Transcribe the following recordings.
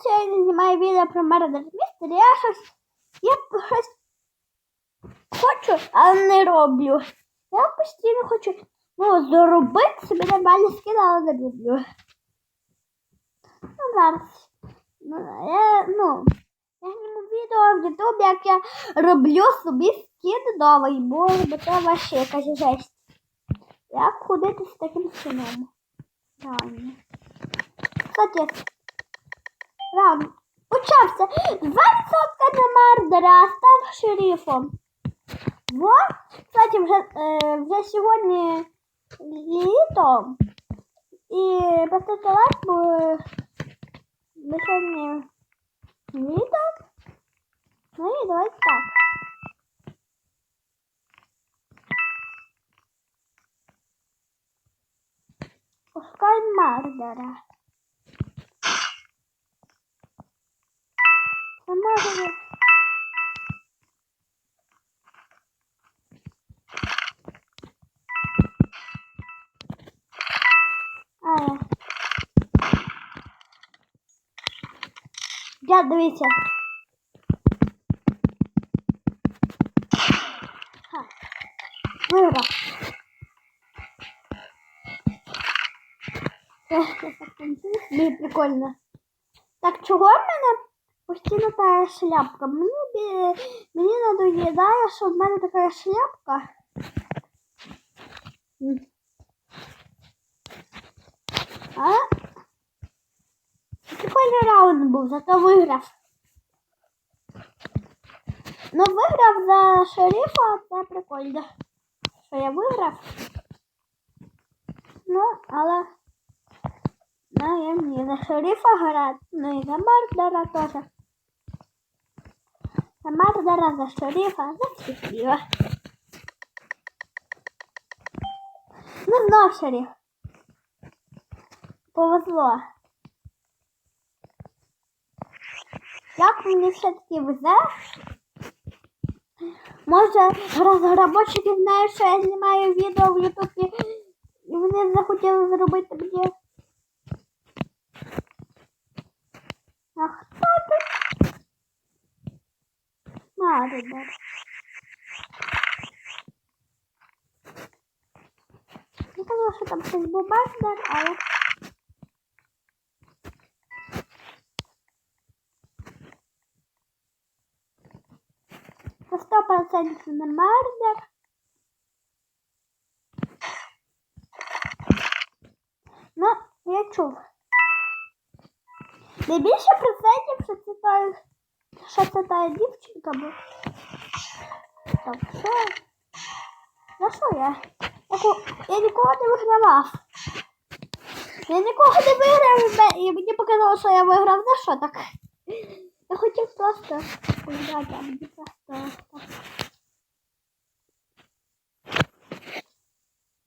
що я не знімаю відео про Murder Mystery, я щось, я щось хочу, але не роблю. Я постійно хочу ну, заробити собі нормальні скини, але не роблю. Ну, зараз. Ну, я, ну, я зніму відео в Ютубі, як я роблю собі скін новий, бо, це ваша якась жесть. Як ходити з таким скином? Реально. Кстати, рано. Почався. 2% на мардера став шерифом. Вот. Кстати, вже, е, вже сьогодні літо. І поставте лайк, бо бо сьогодні літо. Ну і давайте так. Пускай мардера. Це. А, я. Дивіться. Ха. Мені прикольно. Так чого в мене постійно та шляпка? Мені, бі- мені надоїдає, що в мене така шляпка. М. А? Прикольний раунд був, зато виграв. Ну, виграв за шерифа, це прикольно. Що я виграв. Ну, але. Ну, я не за шерифа грати, ну і за мардера теж. За мардера, за шерифа, за. Ну, знов шериф. Повезло. Як мені все-таки везе? Може, розробники знають, що я знімаю відео в Ютубі, і вони захотіли зробити мені. Марибер. Я казала, що там щось був Марибер, але... Це 100% не Марибер. Ну, я чув. Найбільше процентів, що це та, що це та дівчинка була. Так, що? За що я? Яку... Я нікого не вигравав. Я нікого не виграв, і мені показало, що я виграв. За що так? Я хотів просто виграти, а мені просто так.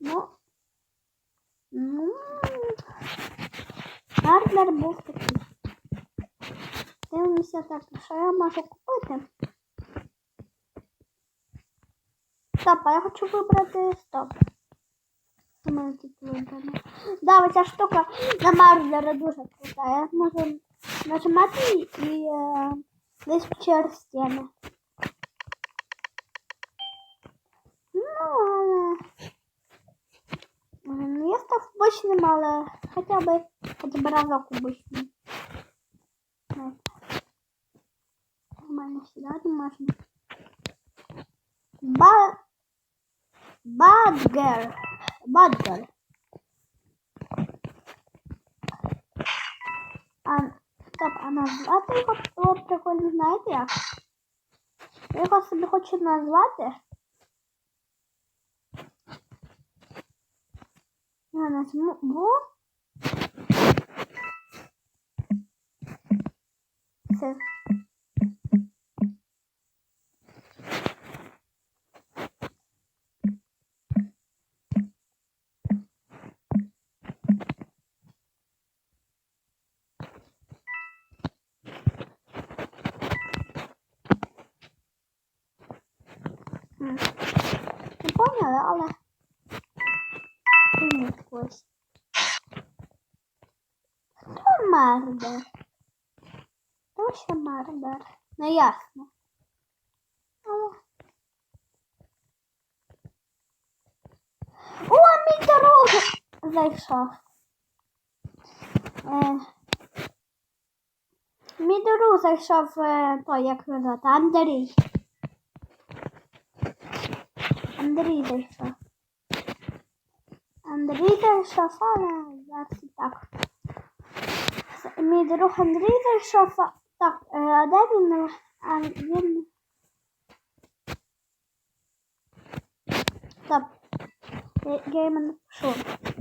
Ну. Ну. Гардер був такий. Дивимося так, що я можу купити. Стоп, а я хочу стоп. Мене тут вибрано? Да, оця штука на Мардера дуже крута. Я можу нажимати і е, десь через стіни. Ну, але... Я став бочним, але хоча б хоча б разок обичним. Нормально сідати можна. Ба... Бадгер. Бадгер. А, стоп, а назвати його було б прикольно, знаєте як? Я його собі хочу назвати. Я назву Все. Не поняла, але Ось. Хто Марда? Можливо, ще Марбер. Не ясно. Але... О, мій дорогу зайшов. Е, мій дорогу зайшов е, той, як його звати, Андрій. En de riderschaf. En de riderschaf, ja, dat is het. Ik ga de riderschaf. Top, daar ben ik aan. Top, de game is.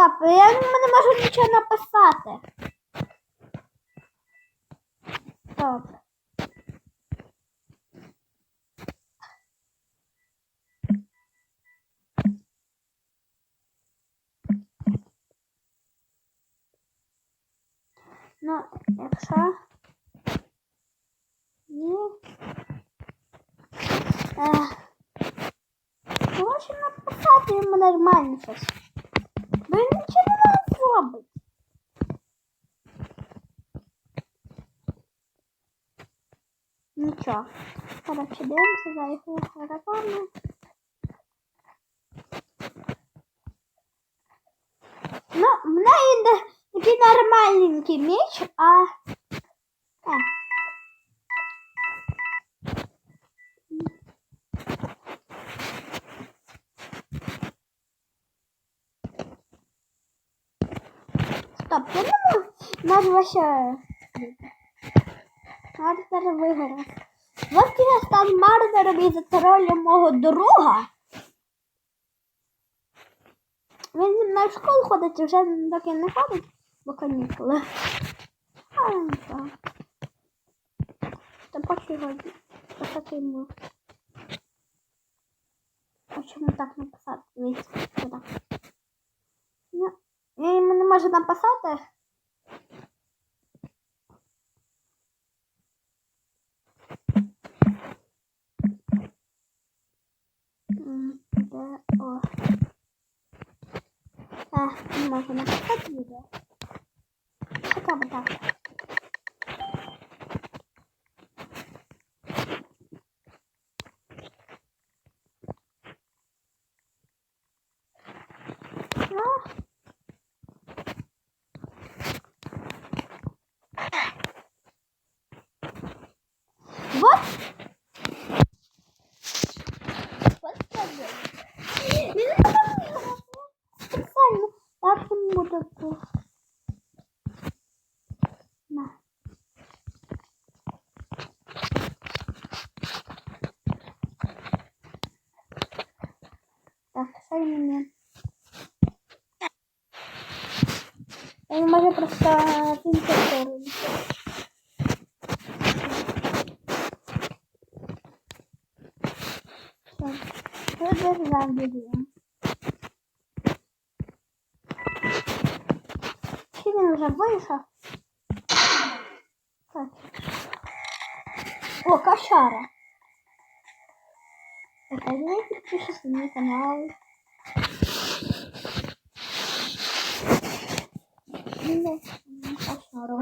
Стоп, я не можу нічого написати. Стоп. Ну, якщо ні. Е, Можна написати йому нормально щось. Бо він нічого не зробить. Нічого. Коротше, дивимося за його рекламу. Ну, в неї де- такий нормальненький меч, а... Вообще... Мардер виграв. Вот я став мардером і затролю мого друга. Він зі мною в школу ходить, вже доки не ходить, бо канікули. Але нічого. Та поки його писати. А чому так написати? Сюди. Ну, я йому не можу написати. А, не можу написати відео. Хоча б так. Ну. Вот. Вот так. Не знаю. Специально. Так не буду тут. На. Так, що мені? Я не можу просто інтерферу. Все. Я даже забуду. Чи він вже вийшов? Так. О, кошара. Это не підпишись на мій канал. Ну, кошару.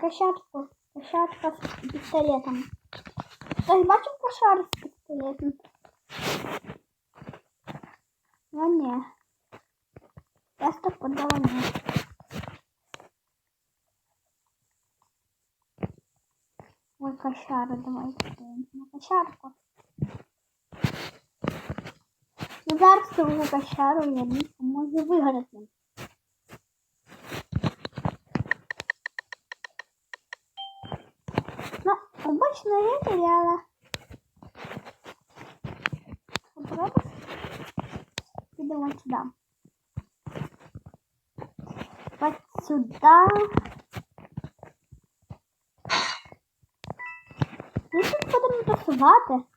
Кошатку. Кошатка з пістолетом. Хтось бачив кошару з пістолетом? Я ні. Я стопудово ні. Ой, кошара, давай подивимось на кошарку. Ну, зараз цього кошару я не можу виграти. Ну, обычно я теряла. Попробуй. Вот сюда. Вот сюда. Ми тут будемо тусувати.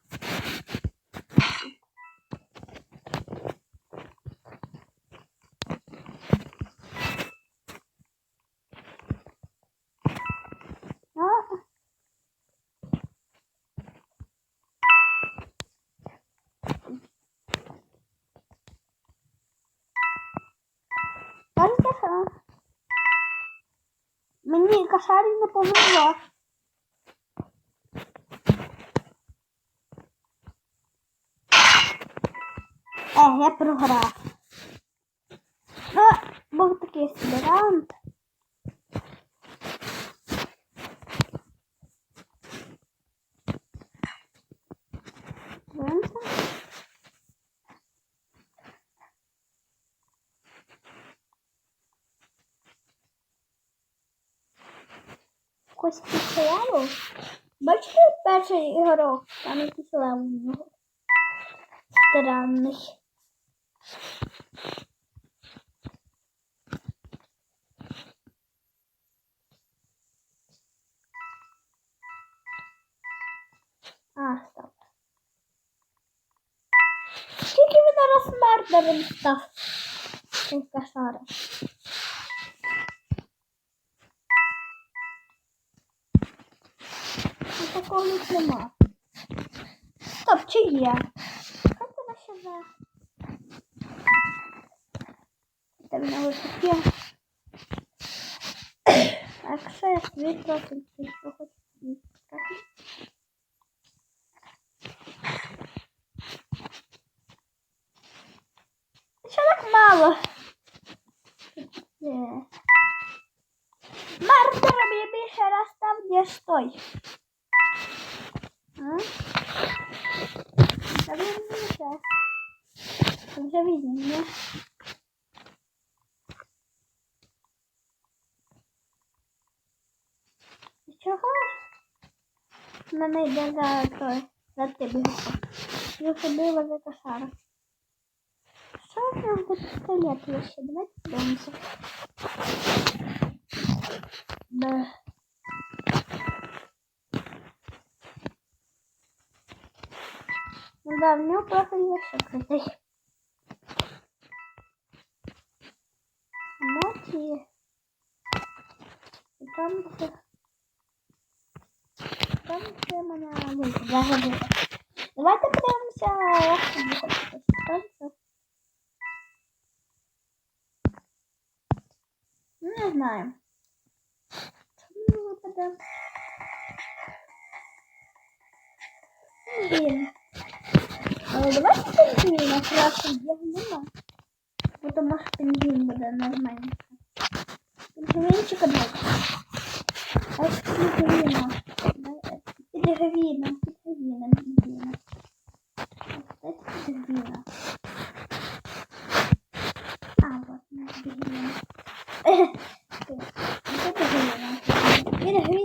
acharem depois eu usar. É, é reprovar. Ah, vou ter que esperar. Якось киселеву. Бачите перший ігорок? Там якийсь лев у нього. Странний. А, стоп. Скільки він зараз мердером став? Цей кошара. такого тут нема. Стоп, чи є? Як вона ще за? Це в нього таке. А якщо я свій профіль, то що хочу сказати? Що так мало? Е. Мардером я більше раз став, ніж той. А? Та він більше. Це вже візьмемо, ні? І Чого? В Мене йде за той, за тебе. Я ходила за кошаром. Що в нас за пістолет є ще? Давайте подивимося. Да. да, в нього профіль є ще крутий. Емоції. І там все. Там все мене вийде. Взагалі. Давайте подивимося, як це буде. Ставиться. Ну, не знаю. Чому випаде? Блін. Але давайте пінгвіна, краще його нема. Бо тому що пінгвін буде нормально. Пінгвінчик одного. Ось пінгвіна. Підгвіна, підгвіна, підгвіна. Ось це підгвіна. А, вот, підгвіна. Вот это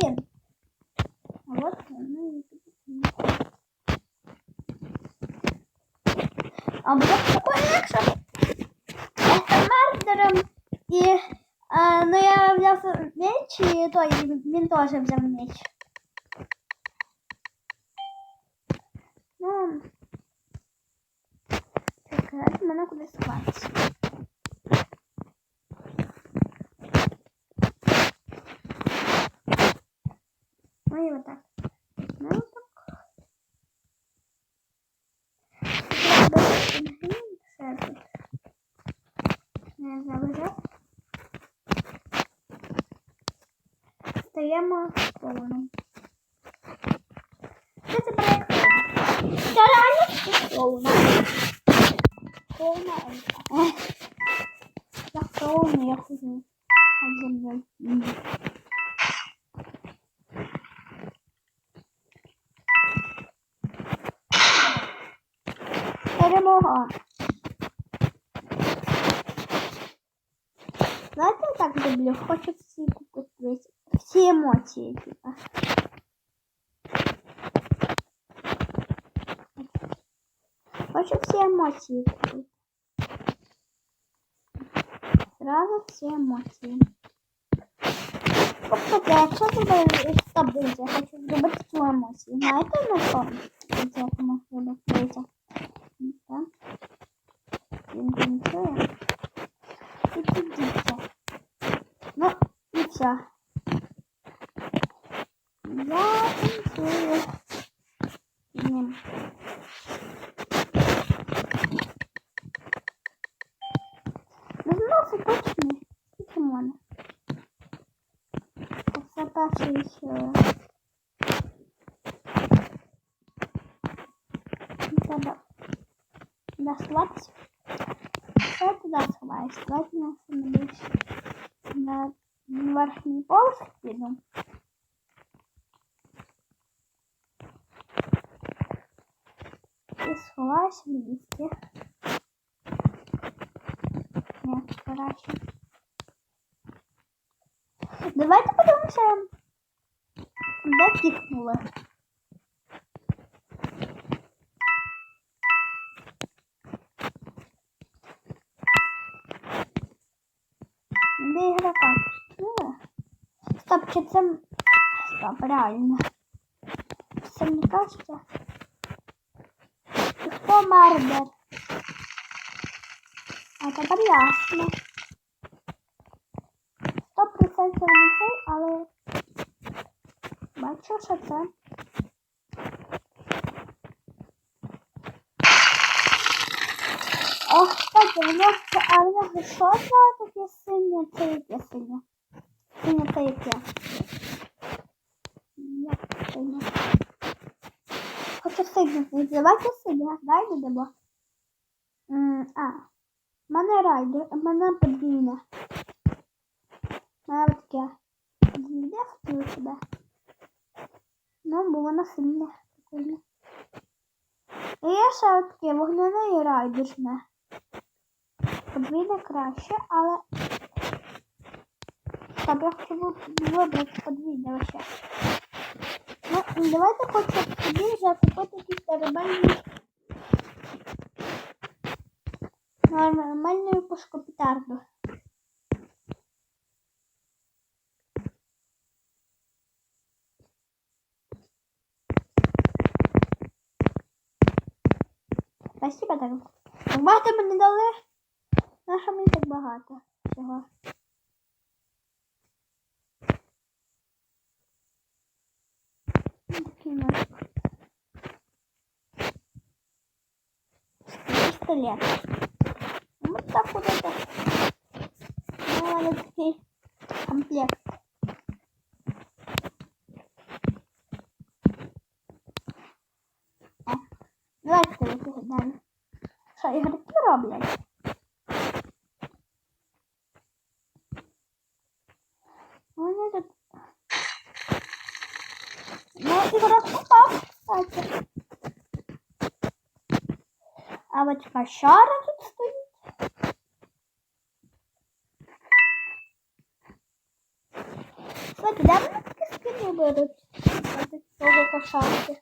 Той, він тоже взял меч. Стаємо повним. Що це проєкт? Це реально повна. Повна елька. Я повна, я хожу. Один, два, Перемога. Знаєте, я так люблю? Хочу всі купити. Всі емоції, типа. Хочу всі емоції купити. Сразу всі емоції. Тобто, якщо тебе стабильність, я хочу зробити цю емоцію. Знаєте, на що? Це я можу робити. Так. Він танцює. І підійся. Ну, і все. Я танцюю. з ним. Не знаю, це точно. Скільки в мене? перший ще. Треба да, сховатися. Що туди сховаєш? Давайте на саме більше. На Давайте подивимося, де тікнули. Де ігрока пустили? Стоп, чи це... м- Стоп, реально. Це мені кажеться. Хто мардер? А тепер ясно. бачу, що це. Ох, кстати, в нього, а в нього що це таке синє, це яке синє? Синє це яке? Як синє? Хочу синє знайти. Давайте синє, дай йдемо. М, А, в мене райдер, в мене подвійне. В мене таке. Де втію себе? Воно сильне. Прикольно. І є ще таке вогняне і райдужне. Подвійне краще, але... Стоп, я хочу вибрати подвійне вообще. Ну, давайте хоч тоді вже купити якісь нормальні... Нормальну пушку петарду. Спасибо так. Багато мені дали. На що мені так багато всього? Такий. Пистолет. Ну, так это. Ну, ігроки роблять? Вони тут... Ну, ігрок попав, кстати. А вот кошара тут стоит. Кстати, да вони такі скини беруть? От Того кошарки.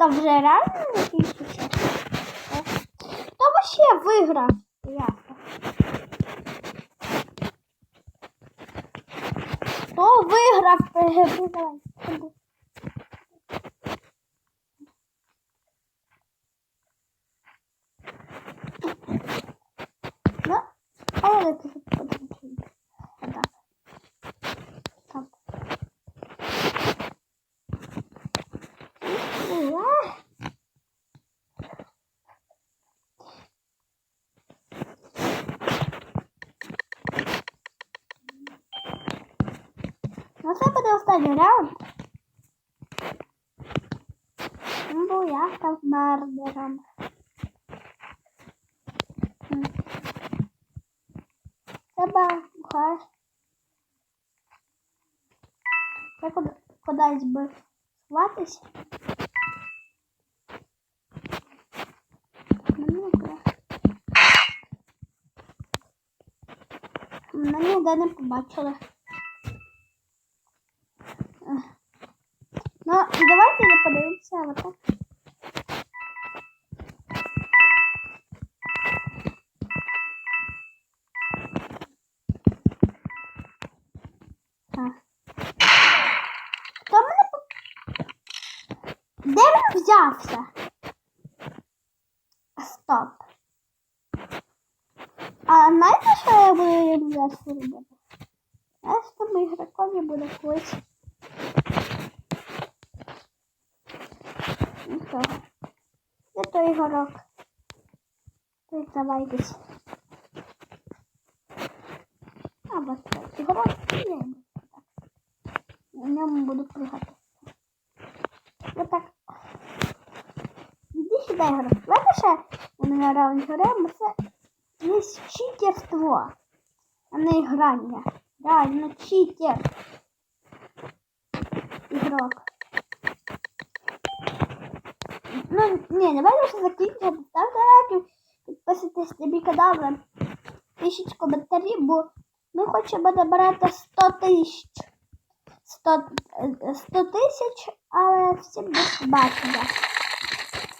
А, стоп, вже реально закінчився? Хто вообще виграв? Ясно. Хто виграв? Давай. Ну, а я это подключу. Так. Так. Уа. Ну, це буде останній раунд. Ну, бо я став мардером. М. Треба хай. Я куди, кудись би сховатись. Мені куди. Мене ніде не побачили. давайте не подивимося отак. Так. Хто мене по... Де він взявся? Стоп. А знаєте, що я буду зараз робити? Я з тим ігроком я буду колись Ігорок. Давайтесь. Або так. Ігорок і На ньому буду прыгать. Вот так. Іди сюди, Ігорок. Лепше у мене раунд гремо, це є читерство, а не грання. Да, ну читер. Ігрок. Ну, ні, давай що закінчимо. Ставте лайки, підписуйтесь на мій канал, пишіть коментарі, бо ми хочемо набирати 100 тисяч. 100 е, 100 тисяч, але всім до побачення.